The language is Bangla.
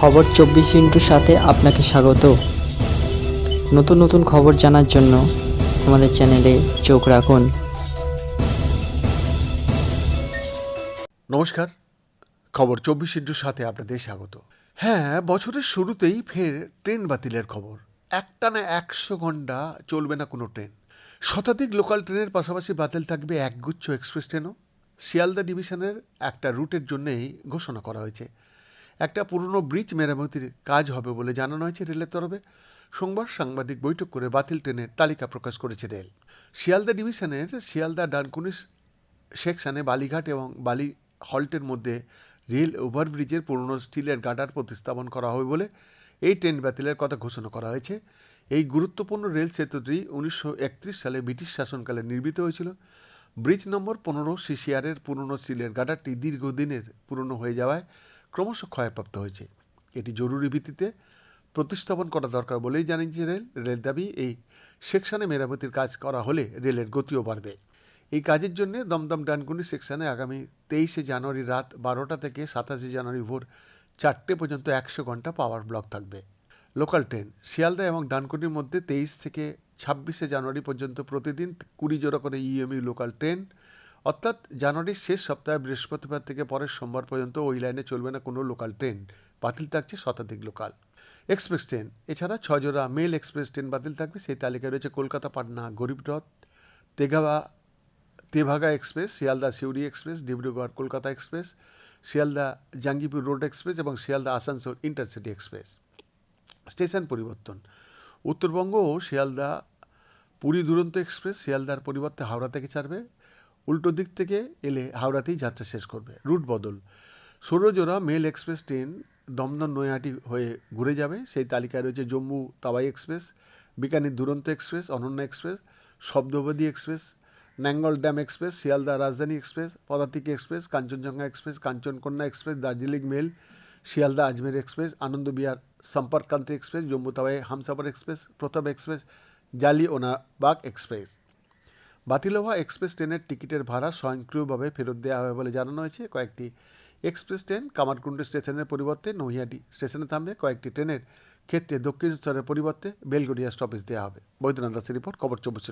খবর চব্বিশ ইন্টুর সাথে আপনাকে স্বাগত। নতুন নতুন খবর জানার জন্য আমাদের চ্যানেলে চোখ রাখুন। নমস্কার। খবর চব্বিশ ইন্টুর সাথে আপনাদের স্বাগত। হ্যাঁ বছরের শুরুতেই ফের ট্রেন বাতিলের খবর। একটানা একশো ঘণ্টা চলবে না কোনো ট্রেন। শতাধিক লোকাল ট্রেনের পাশাপাশি বাতিল থাকবে একগুচ্ছ এক্সপ্রেস ট্রেনও। শিয়ালদা ডিভিশনের একটা রুটের জন্যেই ঘোষণা করা হয়েছে। একটা পুরনো ব্রিজ মেরামতির কাজ হবে বলে জানানো হয়েছে রেলের তরফে। সোমবার সাংবাদিক বৈঠক করে বাতিল ট্রেনের তালিকা প্রকাশ করেছে রেল। শিয়ালদা ডিভিশনের শিয়ালদা ডানকুনিশ সেকশনে বালিঘাট এবং বালি হল্টের মধ্যে রেল ওভারব্রিজের পুরনো স্টিলের গার্ডার প্রতিস্থাপন করা হবে বলে এই ট্রেন বাতিলের কথা ঘোষণা করা হয়েছে। এই গুরুত্বপূর্ণ রেল সেতুটি উনিশশো একত্রিশ সালে ব্রিটিশ শাসনকালে নির্মিত হয়েছিল। ব্রিজ নম্বর পনেরো সিসিআরের পুরনো স্টিলের গার্ডারটি দীর্ঘদিনের পুরনো হয়ে যাওয়ায় ক্রমশ ক্ষয়প্রাপ্ত হয়েছে। এটি জরুরি ভিত্তিতে প্রতিস্থাপন করা দরকার বলেই জানিয়েছে রেল। রেল দাবি, এই সেকশনে মেরামতির কাজ করা হলে রেলের গতিও বাড়বে। এই কাজের জন্য দমদম ডানকুনি সেকশনে আগামী তেইশে জানুয়ারি রাত বারোটা থেকে সাতাশে জানুয়ারি ভোর চারটে পর্যন্ত একশো ঘণ্টা পাওয়ার ব্লক থাকবে। লোকাল ট্রেন, শিয়ালদা এবং ডানকুনির মধ্যে তেইশ থেকে ছাব্বিশে জানুয়ারি পর্যন্ত প্রতিদিন কুড়ি জোড়া করে ইএমইউ লোকাল ট্রেন অর্থাৎ জানুয়ারির শেষ সপ্তাহে বৃহস্পতিবার থেকে পরের সোমবার পর্যন্ত ওই লাইনে চলবে না কোনো লোকাল ট্রেন বাতিল থাকছে শতাধিক লোকাল এক্সপ্রেস ট্রেন এছাড়া ছজোড়া মেল এক্সপ্রেস ট্রেন বাতিল থাকবে। সেই তালিকায় রয়েছে Kolkata, Patna Garibrath তেগাবা, Tebhaga express Sealdah, Suri express Dibrugarh, Kolkata express Sealdah Jangipur road express এবং Sealdah, Asansol intercity express station পরিবর্তন, উত্তরবঙ্গ ও শিয়ালদা, পুরী দুরন্ত এক্সপ্রেস শিয়ালদার পরিবর্তে হাওড়া থেকে ছাড়বে। উল্টো দিক থেকে এলে হাওড়াতেই যাত্রা শেষ করবে। রুট বদল। ষোলোজোড়া mail express train Dum Dum Naihati হয়ে ঘুরে যাবে। সেই তালিকায় রয়েছে Jammu Tawi express, Bikaner Duronto express, Ananya express, শব্দবাদী express, Nangal dam express, Sealdah Rajdhani express, Padatik express, Kanchenjunga express, Kanchankanya express, Darjeeling mail, Sealdah Ajmer express, Anand Vihar Sampark Kranti express, Jammu Tawi Humsafar express, Pratap express, জালি জালিওনাবাগ এক্সপ্রেস। বাতিল হওয়া এক্সপ্রেস ট্রেনের টিকিটের ভাড়া স্বয়ংক্রিয়ভাবে ফেরত দেওয়া হবে বলে জানানো হয়েছে। কয়েকটি এক্সপ্রেস ট্রেন কামারকুণ্ডু স্টেশনের পরিবর্তে নৈহাটি স্টেশনে থামবে। কয়েকটি ট্রেনের ক্ষেত্রে দক্ষিণ স্তরের পরিবর্তে বেলগড়িয়া স্টপেজ দেওয়া হবে। বৈদ্যনাথ দাসের রিপোর্ট, খবর চব্বিশ